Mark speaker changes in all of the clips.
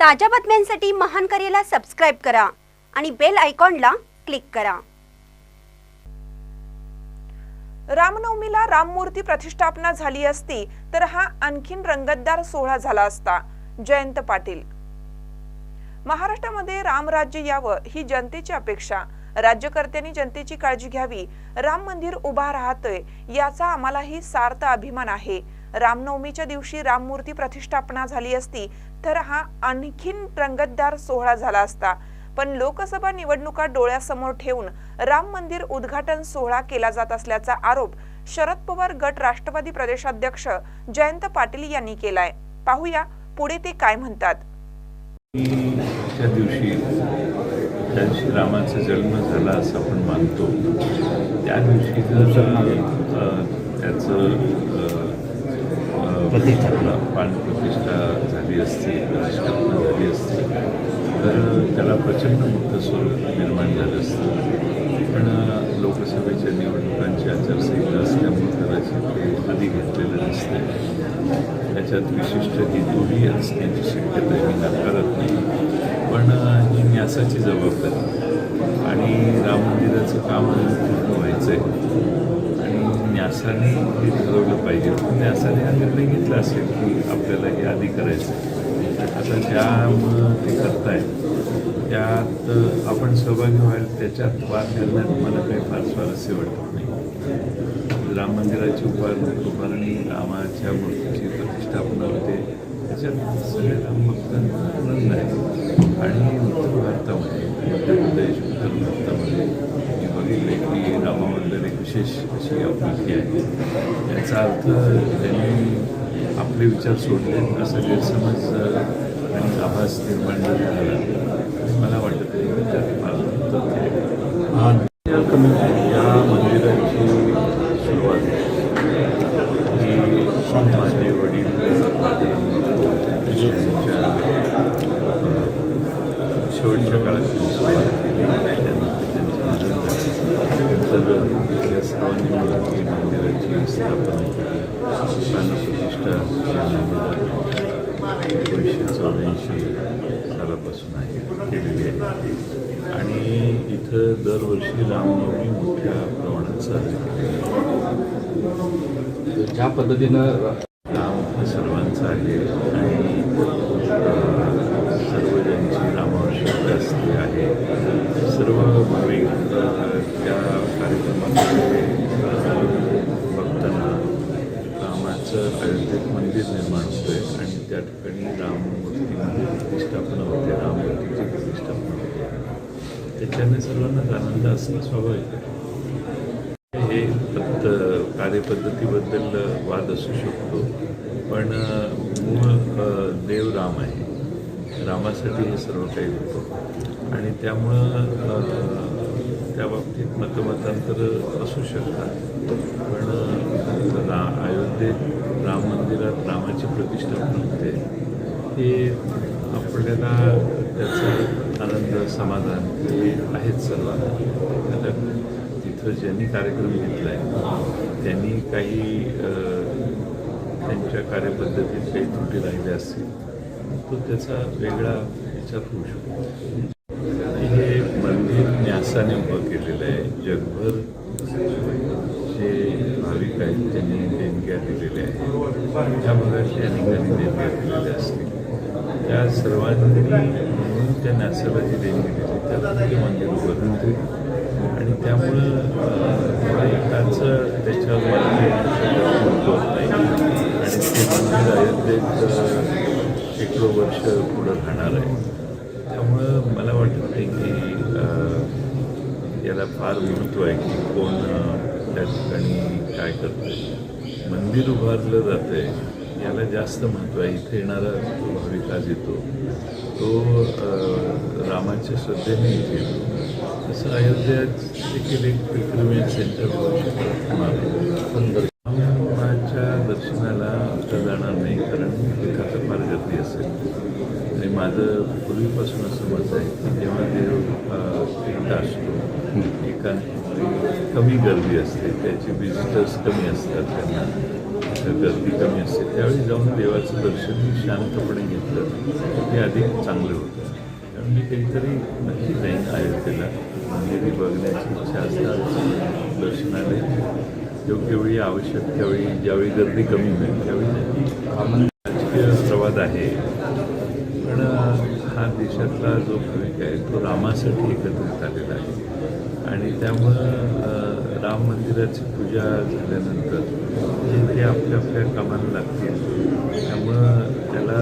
Speaker 1: ताज्या बातम्यांसाठी महान करेला सबस्क्राईब करा आणि बेल आयकॉनला क्लिक करा.
Speaker 2: रामनवमीला राममूर्ती प्रतिष्ठापना झाली असती तर हा आणखीन रंगतदार सोहळा झाला असता. जयंत पाटील. महाराष्ट्रामध्ये रामराज्य यावं ही जनतेची अपेक्षा. राज्यकर्त्यांनी जनतेची काळजी घ्यावी. राम मंदिर उभा राहतोय याचा आम्हालाही सार्थ अभिमान आहे. रामनवमीच्या दिवशी राममूर्ती प्रतिष्ठापना झाली असती तर हा आणखीन रंगतदार सोहळा झाला असता. पण लोकसभा निवडणुका डोळ्यासमोर ठेवून राम मंदिर उद्घाटन सोहळा केला जात असल्याचा आरोप शरद पवार गट राष्ट्रवादी प्रदेशाध्यक्ष जयंत पाटील यांनी केलाय. पाहूया पुढे ते काय म्हणतात.
Speaker 3: दिवशी त्या रामाचा जन्म झाला असं आपण मानतो. त्या दिवशी जर त्याचं प्रतिष्ठापना प्राणप्रतिष्ठा झाली असती प्रतिष्ठापना झाली असती तर त्याला प्रचंड मोठं स्वरूप निर्माण झालं असतं. पण लोकसभेच्या निवडणुकांची आचारसंहिता असल्यामुळे कदाचित ते आधी घेतलेलं नसतं त्याच्यात विशिष्ट हेतूही असण्याची शक्यता मी नाकारत नाही. पण ही न्यासाची जबाबदारी. आणि राम मंदिराचं काम पूर्ण व्हायचं आहे न्यासाने हे ठरवलं पाहिजे. न्यासाने हा निर्णय घेतला असेल की आपल्याला हे आधी करायचं आता आता मग ते करताय त्यात आपण सहभागी व्हायला त्याच्यात वाद घालण्यात मला काही फार स्वारस्य वाटत नाही. राम मंदिराची उभार उभारणी रामाच्या मूर्तीची प्रतिष्ठापना होते. त्याच्यात सगळे राम भक्तांना आनंद आहे आणि उत्तर भारतामध्ये मध्य प्रदेश उत्तर भारतामध्ये मी बघितले की रामाबद्दल एक विशेष अशी आपुलकी आहे. याचा अर्थ त्यांनी आपले विचार सोडले असा गैरसमज आणि आभास निर्माण झाला. मला वाटत या मंदिराची सुरुवात ही माझे वडील शेवटच्या काळात सुरुवात केली. त्यानंतर त्यांचं सर्वांनी मंदिराची स्थापना केली प्राणप्रतिष्ठा एकोणीसशे चौऱ्याऐंशी सालापासून आहे केलेली आहे आणि इथं दरवर्षी रामनवमी मोठ्या प्रमाणात साजरी केली
Speaker 4: ज्या पद्धतीनं
Speaker 3: राम हा सर्वांचा आहे आणि अ, सर्व ज्यांची रामावश्यकता असते आहे सर्व भाविक अ, त्या कार्यक्रमामध्ये अ, बघताना रामाचं अयोध्येत मंदिर निर्माण होतंय आणि त्या ठिकाणी राममूर्तीमध्ये प्रतिष्ठापना होते राममूर्तीची प्रतिष्ठापना होते त्याच्याने सर्वांनाच आनंद असणं स्वाभाविक आहे. हे फक्त कार्यपद्धतीबद्दल वाद असू शकतो पण मूळ देव राम आहे. रामासाठी हे सर्व काही होतं. आणि त्यामुळं त्या बाबतीत मतमतांतर असू शकतात. पण रा अयोध्येत राम मंदिरात रामाची प्रतिष्ठापना होते हे आपल्याला त्याचं आनंद समाधान हे आहेत सर्वांना आता तिथं ज्यांनी कार्यक्रम घेतला आहे त्यांनी काही त्यांच्या कार्यपद्धतीत काही त्रुटी राहिल्या असतील तो त्याचा वेगळा विचार होऊ शकतो. हे मंदिर न्यासाने उभं केलेलं आहे. जगभर जे भाविक आहेत त्यांनी देणग्या दिलेल्या आहेत. त्या भागातल्या अनेकांनी देणग्या दिलेल्या असतील. त्या सर्वांनी म्हणून त्या न्यासाला जी देणगी दिली. त्यात ते मंदिर उभं आणि त्यामुळं अं, एकाचं त्याच्यावर होत नाही आणि ते मंदिर अयोध्येत शेकडो वर्ष पुढं राहणार आहे. त्यामुळं मला वाटत नाही की याला फार महत्त्व आहे की कोण त्या ठिकाणी काय करतंय. मंदिर उभारलं जातं आहे याला जास्त महत्त्व आहे. इथे येणारा जो भाविक आज येतो. तो रामाच्या श्रद्धेने इथे तसं अयोध्या देखील एक पिलग्रिमेज सेंटर होणार आहे. रामाच्या दर्शनाला आता जाणार नाही कारण तिथं फार गर्दी असेल. आणि माझं पूर्वीपासून असं मत आहे की जेव्हा देव एकटा असतो एका कमी गर्दी असते त्याचे विजिटर्स कमी असतात त्यांना. गर्दी कमी असते त्यावेळी जाऊन देवाचं दर्शन शांतपणे घेतलं ते अधिक चांगलं होतं त्यामुळे मी काहीतरी नक्की जाईन अयोध्येला मंदिरी बघण्याची इच्छा असतात दर्शनाने योग्य वेळी आवश्यक त्यावेळी ज्यावेळी गर्दी कमी होईल त्यावेळी राजकीय प्रवाद आहे पण हा देशातला जो भाविक आहे तो रामासाठी एकत्रित आलेला आहे आणि त्यामुळं राम मंदिराची पूजा झाल्यानंतर जे ते आपल्या आपल्या कामाला लागतील त्यामुळं त्याला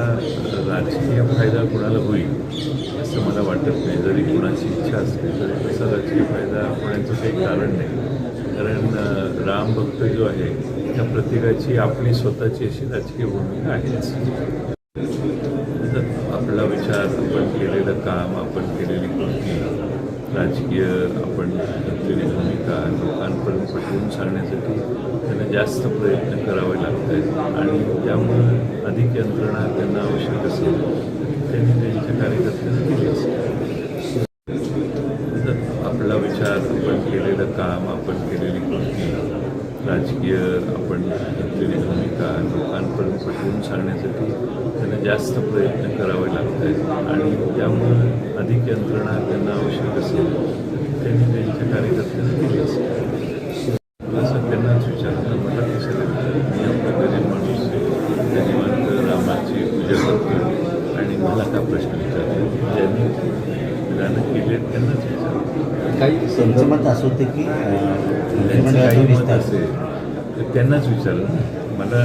Speaker 3: राजकीय फायदा कुणाला होईल असं मला वाटत नाही. जरी कुणाची इच्छा असली तरी तसा राजकीय फायदा होण्याचं काही कारण नाही. कारण राम भक्त जो आहे त्या प्रत्येकाची आपली स्वतःची अशी राजकीय भूमिका आहेच. आपला विचार आपण केलेलं काम आपण केलेली कृती राजकीय आपण घेतलेली भूमिका लोकांपर्यंत पटवून सांगण्यासाठी त्यांना जास्त प्रयत्न करावे लागत आहेत. आणि त्यामुळं अधिक यंत्रणा त्यांना आवश्यक असेल त्यांनी त्यांच्या कार्यकर्त्यांना केली असेल. आपला विचार आपण केलेलं काम आपण केलेली कृती राजकीय आपण घेतलेली भूमिका लोकांपर्यंत पटवून सांगण्यासाठी त्यांना जास्त प्रयत्न करावे लागत आहेत. आणि त्यामुळं अधिक यंत्रणा त्यांना आवश्यक असेल त्यांनी त्यांच्या कार्यकर्त्यांना केली असेल असं त्यांनाच विचारलं मला कशाला विचारलं मी आपला गरीब माणूस आहे त्या निवांत रामाची पूजा करतो आणि मला का प्रश्न विचारले ज्यांनी विधानं केले त्यांनाच विचारलं
Speaker 4: काही संदर्भात असं होतं की
Speaker 3: काही मत
Speaker 4: विस्तार
Speaker 3: असेल तर त्यांनाच विचारलं. ना. मला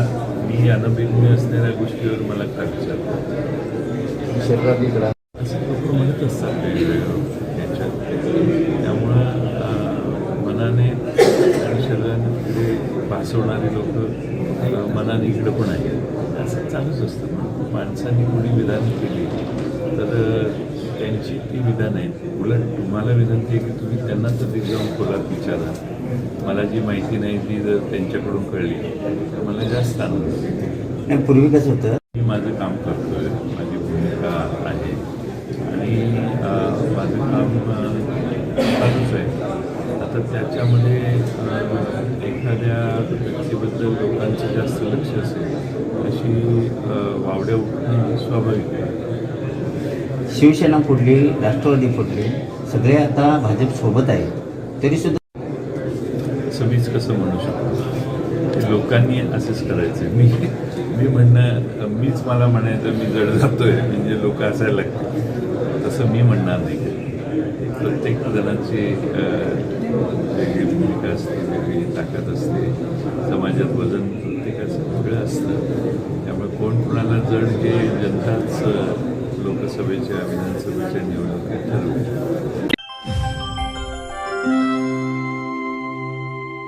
Speaker 3: मी अनभिज्ञ असणाऱ्या गोष्टीवर मला का विचारलं?
Speaker 4: शरीरात
Speaker 3: असं लोक म्हणत असतात वेगवेगळ्या याच्यात त्यामुळं मनाने आणि शरीराने तिकडे भासवणारे लोक मनाने इकडं पण आहेत. असं चालूच असतं. पण माणसांनी कोणी विधान केली तर त्यांची ती विधान आहेत. उलट तुम्हाला विनंती आहे की तुम्ही त्यांना कधी जाऊन खोलात विचारा. मला जी माहिती नाही ती जर त्यांच्याकडून कळली तर मला जास्त आनंद
Speaker 4: पूर्वी कसं होतं?
Speaker 3: मी माझं काम करतोय माझी भूमिका आहे. आणि माझं काम चालूच आहे. आता त्याच्यामध्ये एखाद्या व्यक्तीबद्दल लोकांचं जास्त लक्ष असेल अशी वावड्या उठणं स्वाभाविक आहे.
Speaker 4: शिवसेना फुटली राष्ट्रवादी फुटली सगळे आता भाजप सोबत आहे तरी सुद्धा
Speaker 3: असं मीच कसं म्हणू शकतो? लोकांनी असंच करायचं मी मी म्हणणं मीच मला म्हणायचं मी जड जातोय. म्हणजे लोक असायला लागतील तसं मी म्हणणार नाही. प्रत्येक जणांची वेगळी भूमिका असते वेगळी ताकद असते. समाजात वजन प्रत्येकाचं वेगळं असतं. त्यामुळे कोण कोणाला जड हे जनताच विधानसभेच्या विधानसभेच्या निवडणुकीत ठरवू